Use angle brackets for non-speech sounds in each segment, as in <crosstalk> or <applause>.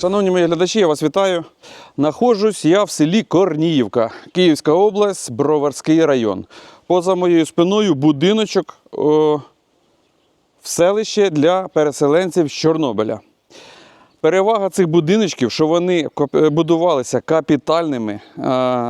Шановні мої глядачі, я вас вітаю. Находжусь я в селі Корніївка, Київська область, Броварський район. Поза моєю спиною будиночок о, в селище для переселенців з Чорнобиля. Перевага цих будиночків, що вони будувалися капітальними, е,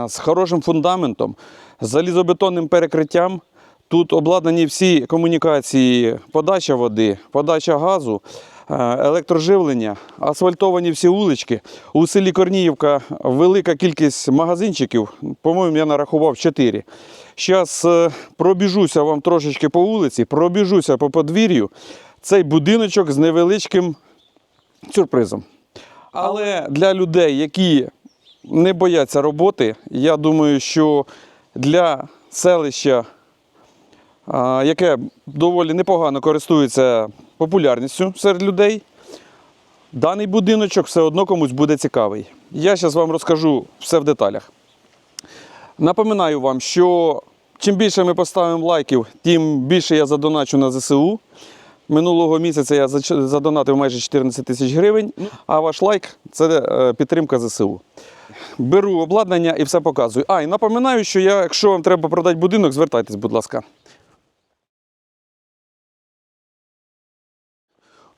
з хорошим фундаментом, з залізобетонним перекриттям. Тут обладнані всі комунікації, подача води, подача газу, е, електроживлення, асфальтовані всі вулички. У селі Корніївка велика кількість магазинчиків, по-моєму, я нарахував 4. Зараз пробіжуся вам трошечки по вулиці, пробіжуся по подвір'ю. Цей будиночок з невеличким сюрпризом. Але для людей, які не бояться роботи, я думаю, що для селища, яке доволі непогано користується популярністю серед людей, даний будиночок все одно комусь буде цікавий. Я зараз вам розкажу все в деталях. Напоминаю вам, що чим більше ми поставимо лайків, тим більше я задоначу на ЗСУ. Минулого місяця я задонатив майже 14 тисяч гривень, а ваш лайк це е, підтримка ЗСУ. Беру обладнання і все показую. А, і напоминаю, що я, якщо вам треба продати будинок, звертайтесь, будь ласка.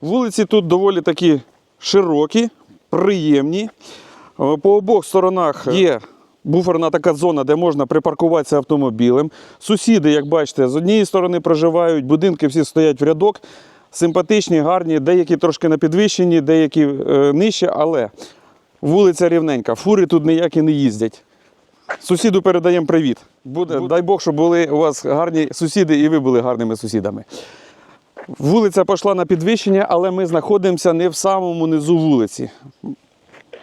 Вулиці тут доволі такі широкі, приємні. Е, По обох сторонах є буферна така зона, де можна припаркуватися автомобілем. Сусіди, як бачите, з однієї сторони проживають, будинки всі стоять в рядок. Симпатичні, гарні, деякі трошки на підвищенні, деякі е, нижче, але вулиця рівненька. Фури тут ніякі не їздять. Сусіду передаємо привіт. Буде, дай Бог, щоб були у вас гарні сусіди і ви були гарними сусідами. Вулиця пішла на підвищення, але ми знаходимося не в самому низу вулиці.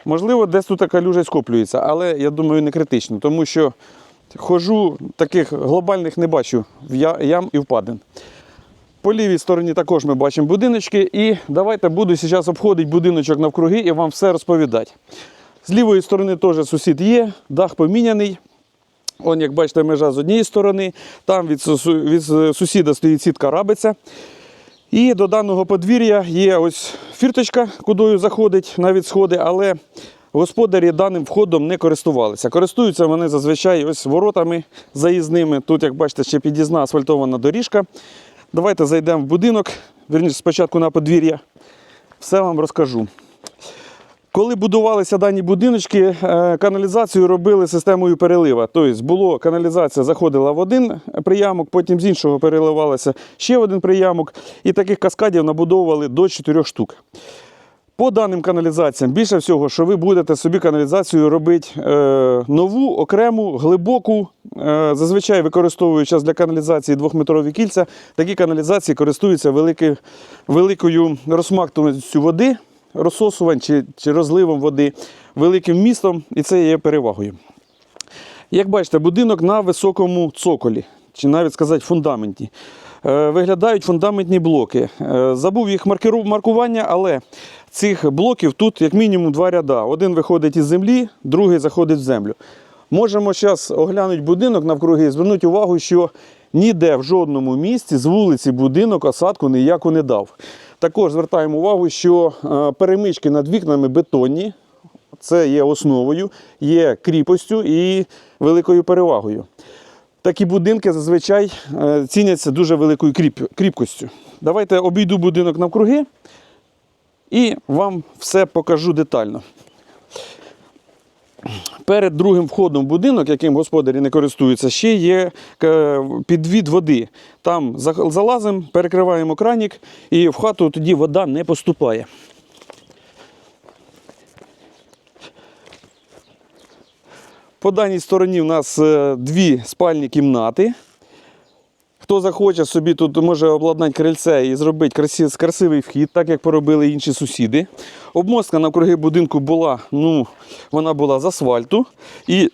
Можливо, десь тут калюжа скоплюється, але я думаю, не критично, тому що хожу, таких глобальних не бачу в ям і впадин. По лівій стороні також ми бачимо будиночки. І давайте буду зараз обходити будиночок навкруги і вам все розповідати. З лівої сторони теж сусід є, дах поміняний. Он, як бачите, межа з однієї сторони, там від, від сусіда стоїть сітка рабиця. І до даного подвір'я є ось фірточка, кудою заходить навіть сходи, але господарі даним входом не користувалися. Користуються вони зазвичай ось воротами заїзними. Тут, як бачите, ще під'їзна асфальтована доріжка. Давайте зайдемо в будинок, вірніше спочатку на подвір'я. Все вам розкажу. Коли будувалися дані будиночки, е, каналізацію робили системою перелива. Тобто було каналізація заходила в один приямок, потім з іншого переливалася ще один приямок. І таких каскадів набудовували до 4 штук. По даним каналізаціям, більше всього, що ви будете собі каналізацію робити е, нову, окрему, глибоку. Е, зазвичай використовують зараз для каналізації двохметрові кільця. Такі каналізації користуються великою розмактованістю води, розсосувань чи, чи розливом води, великим містом, і це є перевагою. Як бачите, будинок на високому цоколі, чи навіть сказати фундаменті. Е, Виглядають фундаментні блоки. Е, Забув їх маркування, але цих блоків тут як мінімум два ряда. Один виходить із землі, другий заходить в землю. Можемо зараз оглянути будинок навкруги і звернути увагу, що ніде в жодному місці з вулиці будинок осадку ніяку не дав. Також звертаємо увагу, що е, перемички над вікнами бетонні, це є основою, є кріпостю і великою перевагою. Такі будинки зазвичай е, ціняться дуже великою кріп, кріпкостю. Давайте обійду будинок навкруги і вам все покажу детально. Перед другим входом в будинок, яким господарі не користуються, ще є е, підвід води. Там залазимо, перекриваємо кранік, і в хату тоді вода не поступає. По даній стороні в нас е, дві спальні кімнати. Хто захоче собі тут може обладнати крильце і зробити красивий вхід, так як поробили інші сусіди. Обмостка навкруги будинку була, ну, вона була з асфальту. І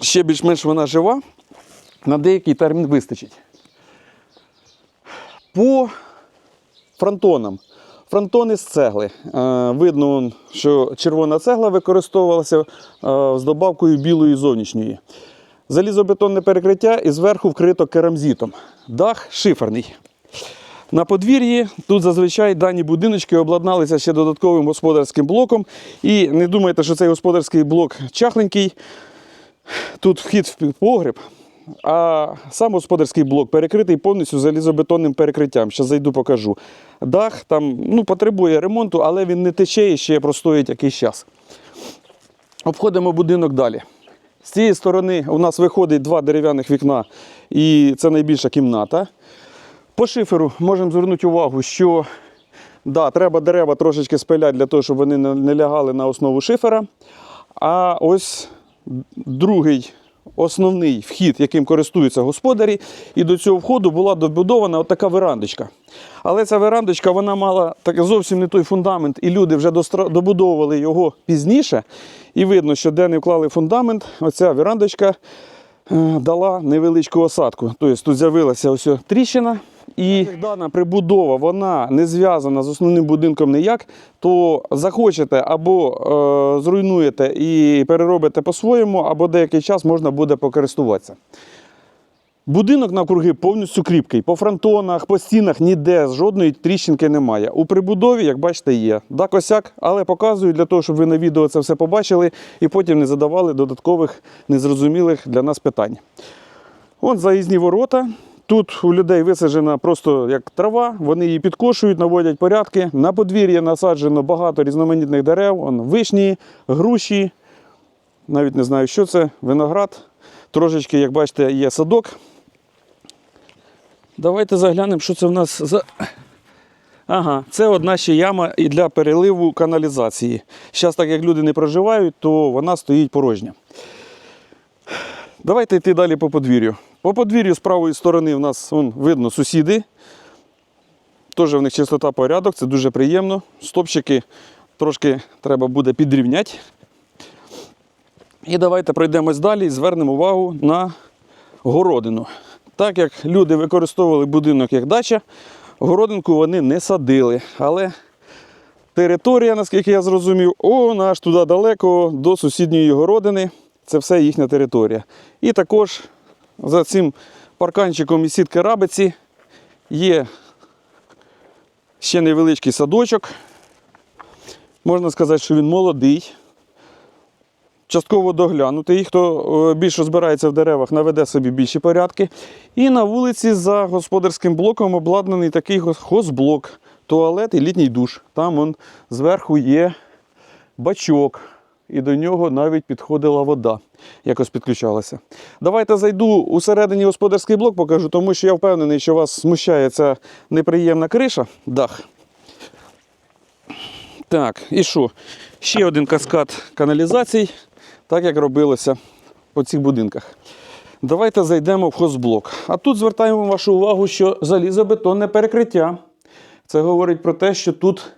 ще більш-менш вона жива. На деякий термін вистачить. По фронтонам. Фронтони з цегли. Е, видно, що червона цегла використовувалася е, з добавкою білої зовнішньої. Залізобетонне перекриття і зверху вкрито керамзитом. Дах шиферний. на подвір'ї. Тут зазвичай дані будиночки обладналися ще додатковим господарським блоком. І не думайте, що цей господарський блок чахленький. Тут вхід в погреб, а сам господарський блок перекритий повністю залізобетонним перекриттям. Зараз зайду покажу. Дах там ну, потребує ремонту, але він не тече і ще простоїть якийсь час. Обходимо будинок далі. З цієї сторони у нас виходить два дерев'яних вікна, і це найбільша кімната. По шиферу можемо звернути увагу, що да, треба дерева трошечки спиляти для того, щоб вони не лягали на основу шифера. А ось другий основний вхід, яким користуються господарі, і до цього входу була добудована така верандочка. Але ця верандочка вона мала так, зовсім не той фундамент, і люди вже добудовували його пізніше. І видно, що де не вклали фундамент, оця верандочка е, дала невеличку осадку. Тобто тут з'явилася ось тріщина. І дана прибудова вона не зв'язана з основним будинком ніяк, то захочете або е, зруйнуєте і переробите по-своєму, або деякий час можна буде покористуватися. Будинок навкруги повністю кріпкий. По фронтонах, по стінах ніде жодної тріщинки немає. У прибудові, як бачите, є. Да, косяк, але показую для того, щоб ви на відео це все побачили і потім не задавали додаткових незрозумілих для нас питань. Вон заїзні ворота. Тут у людей висаджена просто як трава, вони її підкошують, наводять порядки. На подвір'ї насаджено багато різноманітних дерев, Вон, вишні, груші, навіть не знаю, що це, виноград. Трошечки, як бачите, є садок. Давайте заглянемо, що це в нас за. Ага, це одна ще яма і для переливу каналізації. Зараз, так як люди не проживають, то вона стоїть порожня. Давайте йти далі по подвір'ю. По подвір'ю з правої сторони в нас вон, видно сусіди. Теж в них чистота порядок, це дуже приємно. Стопчики трошки треба буде підрівняти. І давайте пройдемось далі і звернемо увагу на городину. Так як люди використовували будинок як дача, городинку вони не садили. Але територія, наскільки я зрозумів, о, аж туди далеко до сусідньої городини. Це все їхня територія. І також за цим парканчиком із сітки рабиці є ще невеличкий садочок. Можна сказати, що він молодий, частково доглянутий. Хто е, більше збирається в деревах, наведе собі більші порядки. І на вулиці за господарським блоком обладнаний такий хозблок, туалет і літній душ. Там он зверху є бачок. І до нього навіть підходила вода, якось підключалася. Давайте зайду усередині господарський блок, покажу, тому що я впевнений, що вас смущає ця неприємна криша, дах. Так, і що? Ще один каскад каналізацій, так як робилося по цих будинках. Давайте зайдемо в хозблок. А тут звертаємо вашу увагу, що залізобетонне перекриття. Це говорить про те, що тут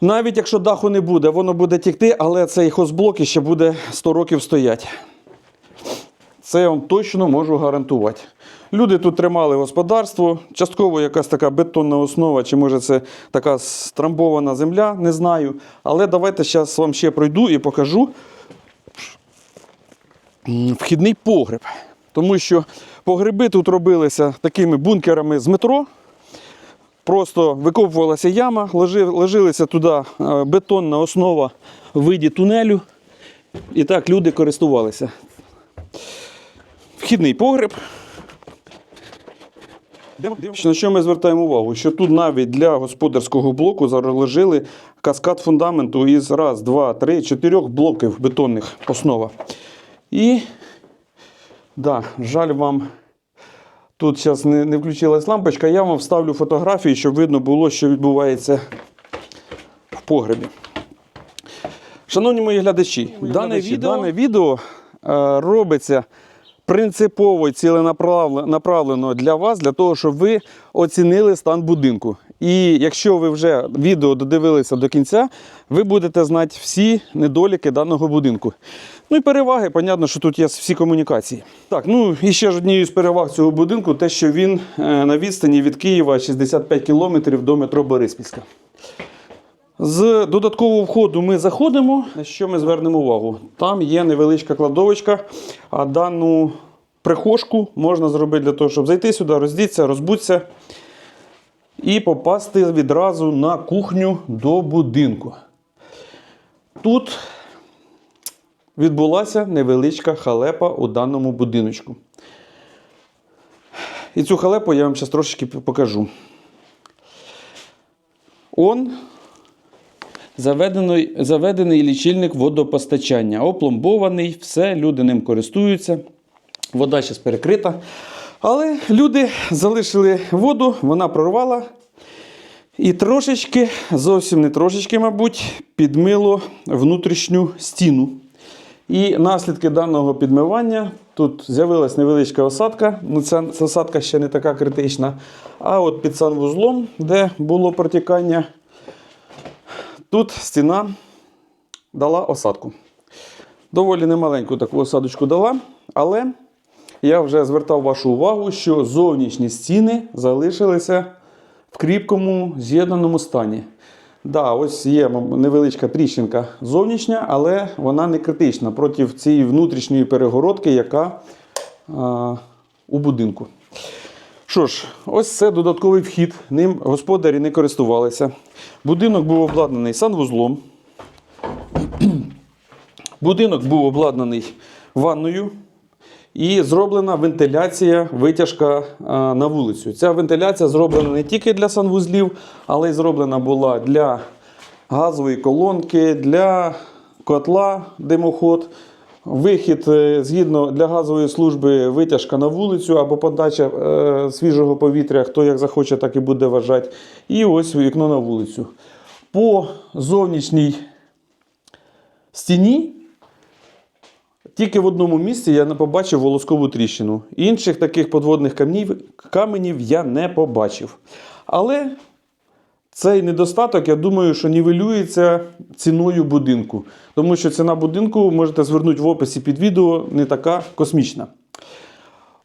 навіть якщо даху не буде, воно буде тікти, але цей хозблок ще буде 100 років стояти. Це я вам точно можу гарантувати. Люди тут тримали господарство, частково якась така бетонна основа, чи може це така страмбована земля, не знаю. Але давайте зараз вам ще пройду і покажу вхідний погреб. Тому що погреби тут робилися такими бункерами з метро. Просто викопувалася яма, ложи- ложилася туди е, бетонна основа в виді тунелю. І так люди користувалися. Вхідний погреб. На що ми звертаємо увагу? Що тут навіть для господарського блоку заложили каскад фундаменту із раз, два, три, чотирьох блоків бетонних основа. І да, жаль вам. Тут зараз не, не включилась лампочка, я вам вставлю фотографії, щоб видно було, що відбувається в погребі. Шановні мої глядачі, дане, відео, дане відео е, робиться принципово і ціленаправлено для вас, для того, щоб ви оцінили стан будинку. І якщо ви вже відео додивилися до кінця, ви будете знати всі недоліки даного будинку. Ну і переваги, понятно, що тут є всі комунікації. Так, ну і ще ж однією з переваг цього будинку, те, що він е, на відстані від Києва 65 кілометрів до метро Бориспільська. З додаткового входу ми заходимо. На що ми звернемо увагу? Там є невеличка кладовочка, а дану прихожку можна зробити для того, щоб зайти сюди, роздіться, розбутися. І попасти відразу на кухню до будинку. Тут відбулася невеличка халепа у даному будиночку. І цю халепу я вам зараз трошечки покажу. Он заведений, заведений лічильник водопостачання. Опломбований, все, люди ним користуються. Вода зараз перекрита. Але люди залишили воду, вона прорвала. І трошечки, зовсім не трошечки, мабуть, підмило внутрішню стіну. І наслідки даного підмивання тут з'явилась невеличка осадка. Ну, ця осадка ще не така критична. А от під санвузлом, де було протікання, тут стіна дала осадку. Доволі немаленьку таку осадочку дала, але я вже звертав вашу увагу, що зовнішні стіни залишилися в кріпкому з'єднаному стані. Да, ось є невеличка тріщинка зовнішня, але вона не критична проти цієї внутрішньої перегородки, яка а, у будинку. Що ж, ось це додатковий вхід. Ним господарі не користувалися. Будинок був обладнаний санвузлом. <clears throat> Будинок був обладнаний ванною і зроблена вентиляція, витяжка на вулицю. Ця вентиляція зроблена не тільки для санвузлів, але й зроблена була для газової колонки, для котла димоход. Вихід е, згідно для газової служби витяжка на вулицю або подача е, свіжого повітря, хто як захоче, так і буде вважати. І ось вікно на вулицю. По зовнішній стіні тільки в одному місці я не побачив волоскову тріщину. Інших таких подводних камнів, каменів я не побачив. Але цей недостаток, я думаю, що нівелюється ціною будинку. Тому що ціна будинку, можете звернути в описі під відео, не така космічна.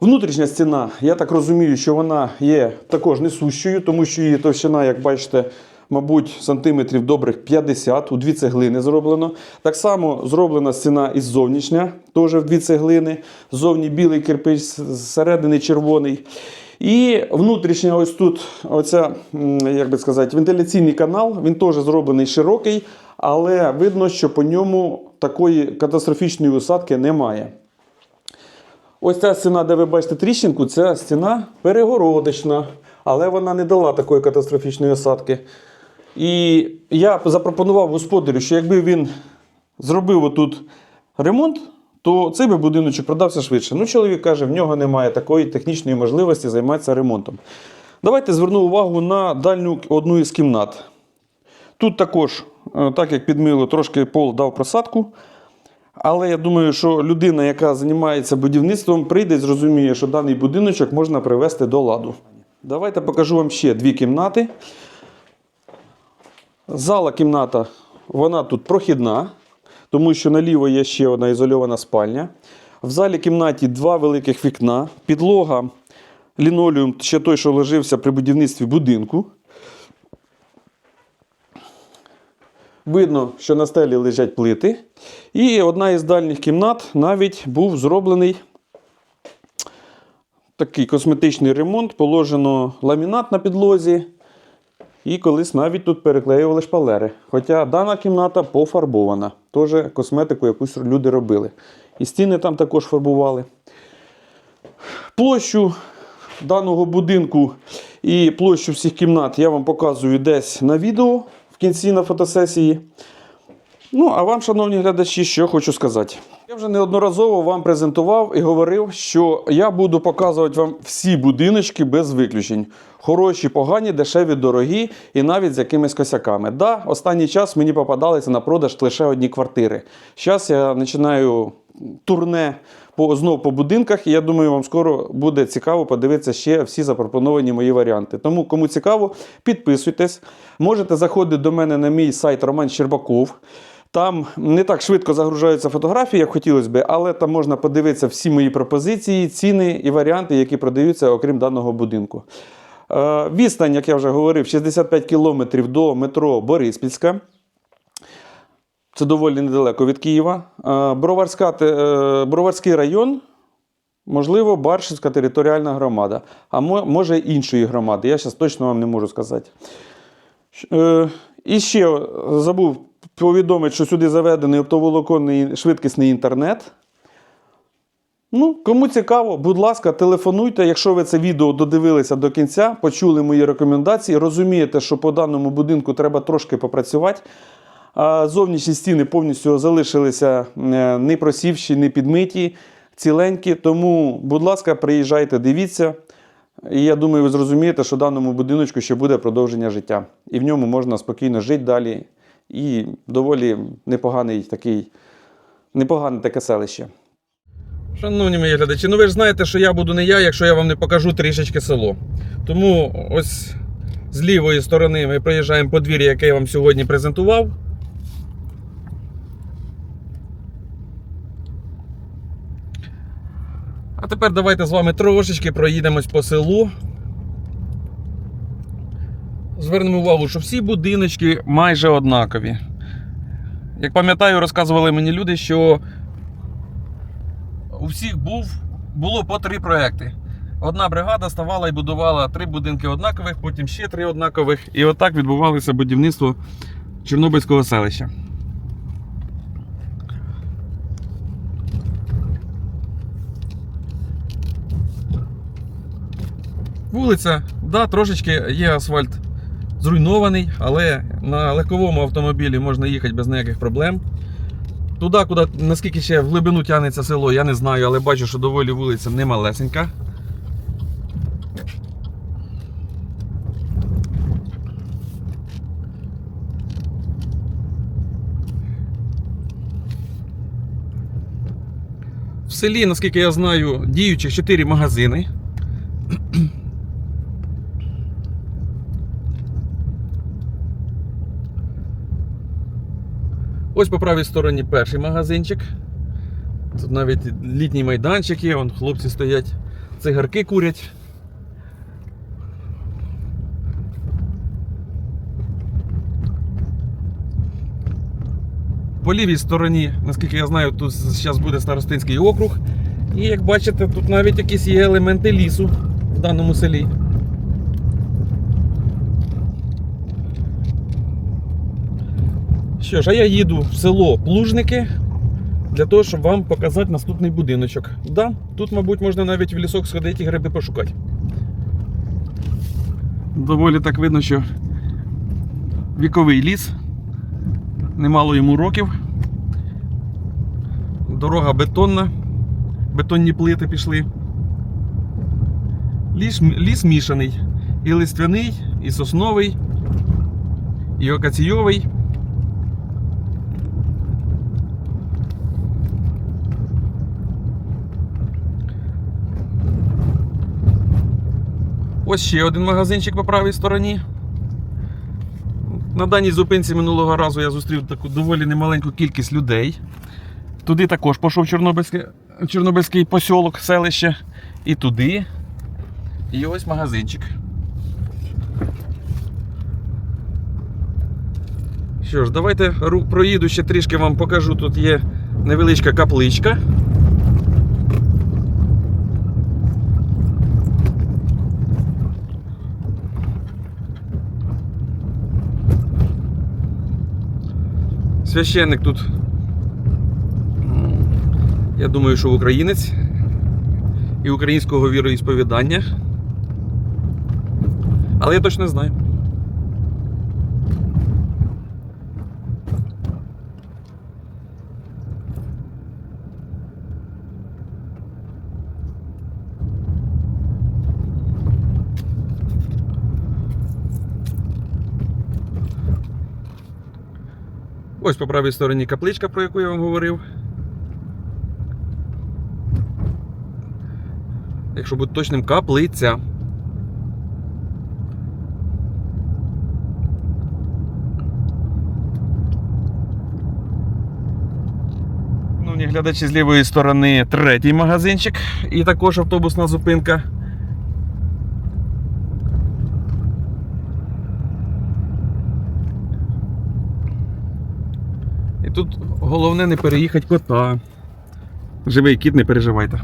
Внутрішня стіна, я так розумію, що вона є також несущою, тому що її товщина, як бачите, мабуть, сантиметрів добрих 50, у дві цеглини зроблено. Так само зроблена стіна і зовнішня, теж в дві цеглини. Зовні білий кирпич, зсередини червоний. І внутрішня, ось тут, оця, як би сказати, вентиляційний канал, він теж зроблений широкий, але видно, що по ньому такої катастрофічної усадки немає. Ось ця стіна, де ви бачите тріщинку, це стіна перегородочна, але вона не дала такої катастрофічної осадки. І я запропонував господарю, що якби він зробив отут ремонт, то цей би будиночок продався швидше. Ну, чоловік каже, в нього немає такої технічної можливості займатися ремонтом. Давайте зверну увагу на дальню одну із кімнат. Тут також, е, так як підмило, трошки пол дав просадку. Але я думаю, що людина, яка займається будівництвом, прийде і зрозуміє, що даний будиночок можна привести до ладу. Давайте покажу вам ще дві кімнати. Зала кімната, вона тут прохідна, тому що наліво є ще одна ізольована спальня. В залі кімнаті два великих вікна, підлога, лінолеум, ще той, що ложився при будівництві будинку. Видно, що на стелі лежать плити. І одна із дальніх кімнат навіть був зроблений такий косметичний ремонт. Положено ламінат на підлозі. І колись навіть тут переклеювали шпалери. Хоча дана кімната пофарбована. Теж косметику якусь люди робили. І стіни там також фарбували. Площу даного будинку і площу всіх кімнат я вам показую десь на відео в кінці на фотосесії. Ну, а вам, шановні глядачі, що хочу сказати. Я вже неодноразово вам презентував і говорив, що я буду показувати вам всі будиночки без виключень. Хороші, погані, дешеві, дорогі і навіть з якимись косяками. Да, останній час мені попадалися на продаж лише одні квартири. Зараз я починаю турне по, знов по будинках, і я думаю, вам скоро буде цікаво подивитися ще всі запропоновані мої варіанти. Тому, кому цікаво, підписуйтесь. Можете заходити до мене на мій сайт Роман Щербаков. Там не так швидко загружаються фотографії, як хотілося б, але там можна подивитися всі мої пропозиції, ціни і варіанти, які продаються, окрім даного будинку. Е, Відстань, як я вже говорив, 65 кілометрів до метро Бориспільська. Це доволі недалеко від Києва. Е, Броварська, е, Броварський район Можливо, Баршівська територіальна громада, а може іншої громади. Я зараз точно вам не можу сказати. І ще забув повідомити, що сюди заведений оптоволоконний швидкісний інтернет. Ну, кому цікаво, будь ласка, телефонуйте. Якщо ви це відео додивилися до кінця, почули мої рекомендації, розумієте, що по даному будинку треба трошки попрацювати. Зовнішні стіни повністю залишилися е, не просівші, не підмиті, ціленькі. Тому, будь ласка, приїжджайте, дивіться. І я думаю, ви зрозумієте, що даному будиночку ще буде продовження життя. І в ньому можна спокійно жити далі. І доволі непоганий такий, непогане таке селище. Шановні мої глядачі, ну ви ж знаєте, що я буду не я, якщо я вам не покажу трішечки село. Тому ось з лівої сторони ми проїжджаємо подвір'я, яке я вам сьогодні презентував. А тепер давайте з вами трошечки проїдемось по селу. Звернемо увагу, що всі будиночки майже однакові. Як пам'ятаю, розказували мені люди, що у всіх був, було по три проекти. Одна бригада ставала і будувала три будинки однакових, потім ще три однакових. І отак відбувалося будівництво Чорнобильського селища. Вулиця, да, трошечки є асфальт зруйнований, але на легковому автомобілі можна їхати без ніяких проблем. Туди, куди, наскільки ще в глибину тягнеться село, я не знаю, але бачу, що доволі вулиця не малесенька. В селі, наскільки я знаю, діючих 4 магазини. Ось по правій стороні перший магазинчик. Тут навіть літній майданчик є, вон хлопці стоять, цигарки курять. По лівій стороні, наскільки я знаю, тут зараз буде старостинський округ. І як бачите, тут навіть якісь є елементи лісу в даному селі. Що ж, а я їду в село Плужники для того, щоб вам показати наступний будиночок. Да, тут, мабуть, можна навіть в лісок сходити і гриби пошукати. Доволі так видно, що віковий ліс, немало йому років. Дорога бетонна, бетонні плити пішли. Ліс, ліс мішаний. І листвяний, і сосновий, і окаційовий. Ось ще один магазинчик по правій стороні. На даній зупинці минулого разу я зустрів таку доволі немаленьку кількість людей. Туди також пішов Чорнобильський, Чорнобильський посілок, селище. І туди. І ось магазинчик. Що ж, давайте проїду ще трішки вам покажу. Тут є невеличка капличка. Священник тут, я думаю, що українець і українського віроісповідання. Але я точно знаю. Ось по правій стороні капличка, про яку я вам говорив. Якщо бути точним, каплиця. Шановні глядачі з лівої сторони третій магазинчик і також автобусна зупинка. І тут головне не переїхати кота. Живий кіт, не переживайте.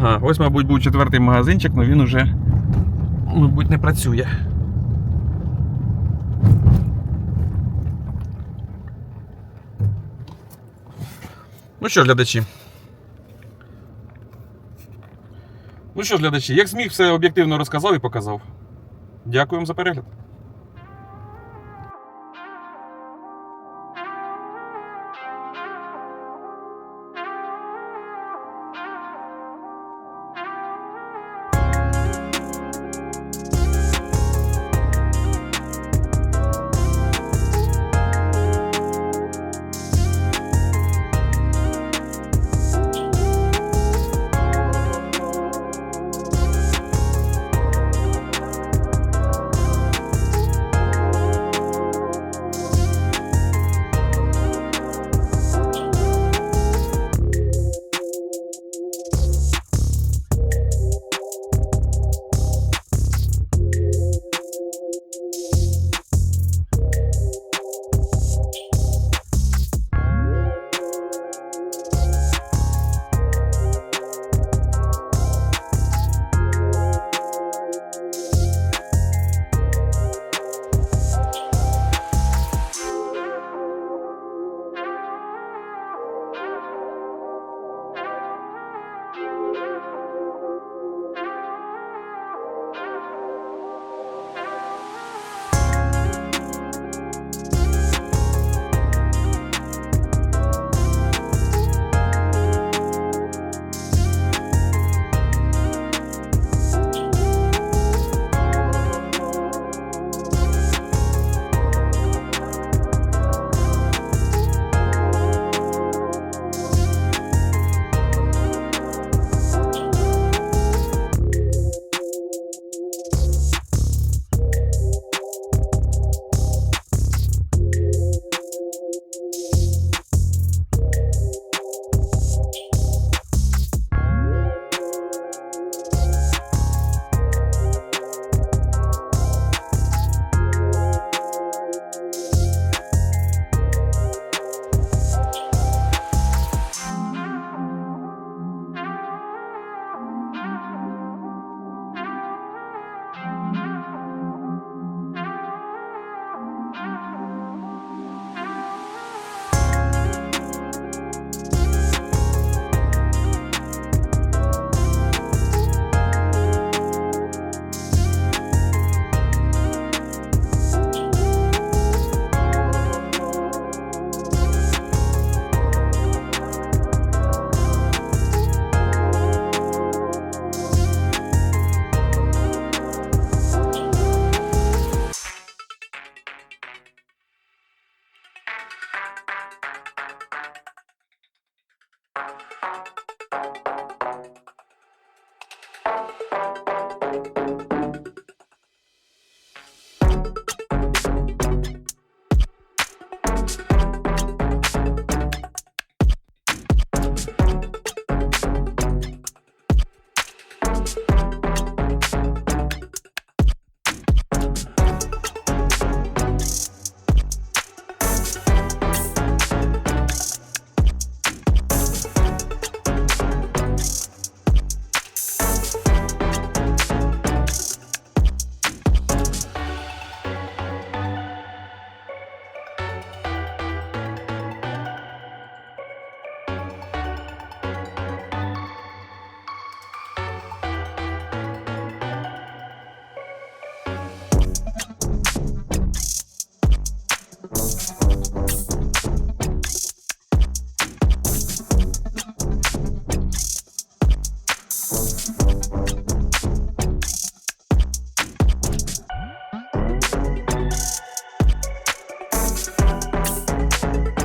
Ага, ось, мабуть, був четвертий магазинчик, але він уже, мабуть, не працює. Ну що глядачі. Ну що глядачі, як зміг, все об'єктивно розказав і показав. Дякуємо за перегляд.